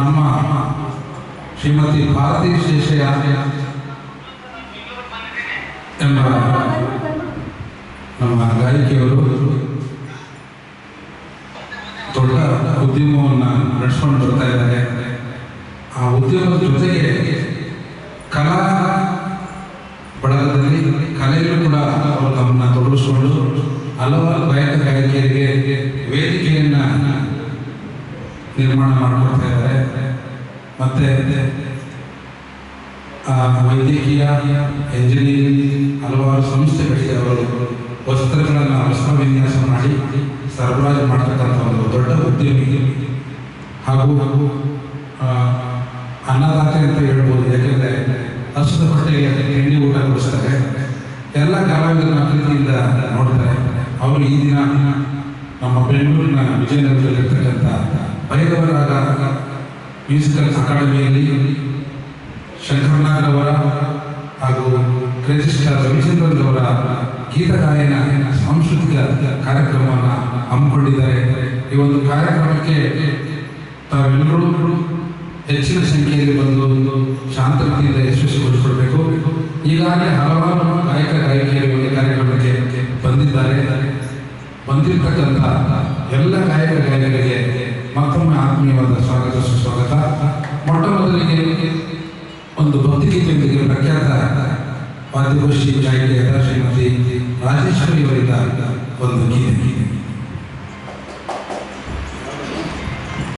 ನಮ್ಮ ಶ್ರೀಮತಿ ಭಾರತಿ ಶೇಷಯ ಎಂಬ ನಮ್ಮ ಗಾಯಕಿಯವರು ದೊಡ್ಡ ಉದ್ಯಮವನ್ನು ನಡೆಸ್ಕೊಂಡು ಬರ್ತಾ ಇದ್ದಾರೆ. ಆ ಉದ್ಯಮದ ಜೊತೆಗೆ ಕಲಾ ಬಳಗದಲ್ಲಿ ಕಲೆಯಲ್ಲೂ ಕೂಡ ಅವರು ತಮ್ಮನ್ನು ತೊಡಗಿಸಿಕೊಂಡು ಹಲವಾರು ಗಾಯಕ ಗಾಯಕಿಯರಿಗೆ ವೇದಿಕೆಯನ್ನು ನಿರ್ಮಾಣ ಮಾಡಿಕೊಡ್ತಾ ಇದ್ದಾರೆ. ಮತ್ತೆ ವೈದ್ಯಕೀಯ ಎಂಜಿನಿಯರಿಂಗ್ ಹಲವಾರು ಸಂಸ್ಥೆಗಳಿಗೆ ಅವರು ವಸ್ತ್ರಗಳನ್ನು ವಸ್ತ್ರ ವಿನ್ಯಾಸ ಮಾಡಿ ಸರಬರಾಜು ಮಾಡತಕ್ಕಂಥ ಒಂದು ದೊಡ್ಡ ಉದ್ಯಮಿ. ಹಾಗೂ ಹಾಗೂ ಅನ್ನದಾತೆ ಅಂತ ಹೇಳ್ಬೋದು. ಯಾಕೆಂದರೆ ಹಸಿದ ಹೊಟ್ಟೆಗೆ ಎಣ್ಣೆ ಊಟ ಕೊಡಿಸ್ತಾರೆ. ಎಲ್ಲ ಕಲಾವಿದರ ಪ್ರೀತಿಯಿಂದ ನೋಡ್ತಾರೆ. ಅವರು ಈ ದಿನ ನಮ್ಮ ಬೆಂಗಳೂರಿನ ವಿಜಯನಗರದಲ್ಲಿರ್ತಕ್ಕಂಥ ಭೈರವರಾದ ಮ್ಯೂಸಿಕಲ್ ಅಕಾಡೆಮಿಯಲ್ಲಿ ಶಂಕರನಾಥರವರ ಹಾಗೂ ಸ್ಟಾರ್ ರವಿಚಂದ್ರನ್ ಅವರ ಗೀತ ಗಾಯನ ಸಾಂಸ್ಕೃತಿಕ ಕಾರ್ಯಕ್ರಮವನ್ನು ಹಮ್ಮಿಕೊಂಡಿದ್ದಾರೆ. ಈ ಒಂದು ಕಾರ್ಯಕ್ರಮಕ್ಕೆ ತಾವೆಲ್ಲರೂ ಹೆಚ್ಚಿನ ಸಂಖ್ಯೆಯಲ್ಲಿ ಬಂದು ಒಂದು ಶಾಂತತೆಯಿಂದ ಯಶಸ್ವಿಗೊಳಿಸಿಕೊಳ್ಬೇಕು ಈಗಾಗಲೇ ಹಲವಾರು ಗಾಯಕ, ಗಾಯಕಿಯರು ಈ ಕಾರ್ಯಕ್ರಮಕ್ಕೆ ಬಂದಿದ್ದಾರೆ. ಬಂದಿರತಕ್ಕಂಥ ಎಲ್ಲ ಗಾಯಕ ಗಾಯಕರಿಗೆ ಮತ್ತೊಮ್ಮೆ ಆತ್ಮೀಯವಾದ ಸ್ವಾಗತ, ಸುಸ್ವಾಗತ. ಮೊಟ್ಟ ಮೊದಲಿಗೆ ಒಂದು ಭಕ್ತಿಗೀತೆಯೊಂದಿಗೆ ಪ್ರಖ್ಯಾತ ವಾದ್ಯಗೋಷ್ಠಿ ಗಾಯಕಿಯಾದ ಶ್ರೀಮತಿ ರಾಜೇಶ್ವರಿ ಅವರಿಂದ ಒಂದು ಗೀತೆ.